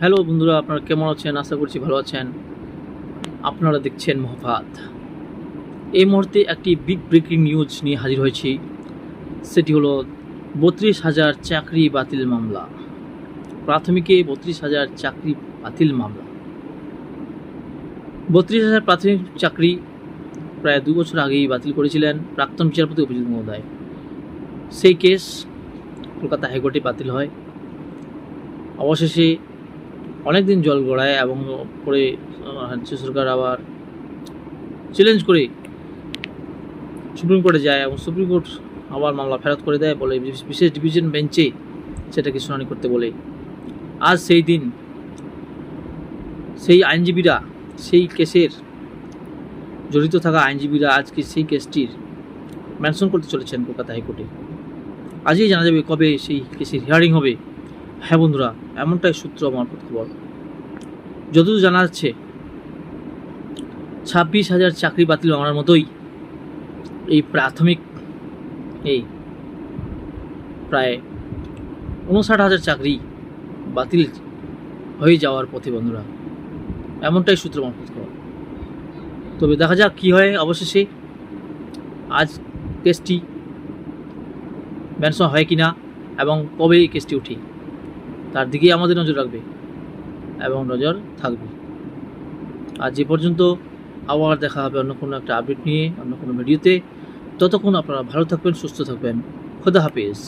Hello বন্ধুরা, আপনারা কেমন আছেন? আশা করছি ভালো আছেন। আপনারা দেখছেন মহফাত এই মুহূর্তে একটি বিগ ব্রেকিং নিউজ নিয়ে হাজির হয়েছি। সেটি হলো, বত্রিশ হাজার চাকরি বাতিল মামলা। প্রাথমিকে বত্রিশ হাজার চাকরি বাতিল মামলা। বত্রিশ হাজার প্রাথমিক চাকরি প্রায় দু বছর আগেই বাতিল করেছিলেন প্রাক্তন বিচারপতি অভিজিৎ মহোদয়। সেই কেস কলকাতা হাইকোর্টে বাতিল হয়। অবশেষে অনেক দিন জল গড়ায় এবং পরে রাজ্য সরকার আবার চ্যালেঞ্জ করে সুপ্রিম কোর্টে যায় এবং সুপ্রিম কোর্ট আবার মামলা ফেরত করে দেয় বলে বিশেষ ডিভিশন বেঞ্চে সেটাকে শুনানি করতে বলে। আজ সেই দিন সেই আইনজীবীরা, সেই কেসের জড়িত থাকা আইনজীবীরা আজকে সেই কেসটির মেনশন করতে চলেছেন কলকাতা হাইকোর্টে। আজই জানা যাবে কবে সেই কেসের হিয়ারিং হবে। হ্যাঁ বন্ধুরা, এমনটাই সূত্র আমার খবর যতদূর জানা যাচ্ছে, ছাব্বিশ হাজার চাকরি বাতিল মামলার মতোই এই প্রাথমিক, এই প্রায় উনষাট হাজার চাকরি বাতিল হয়ে যাওয়ার পথে বন্ধুরা, এমনটাই সূত্র আমার খবর তবে দেখা যাক কী হয় অবশেষে। আজ কেসটি মেনশন হয় কি না এবং কবে এই কেসটি উঠে। তার দিকেই আমাদের নজর রাখবে এবং নজর থাকবে। আর যে পর্যন্ত আবার দেখা হবে অন্য কোনো একটা আপডেট নিয়ে, অন্য কোনো ভিডিওতে ততক্ষণ আপনারা ভালো থাকবেন, সুস্থ থাকবেন। খোদা হাফিজ।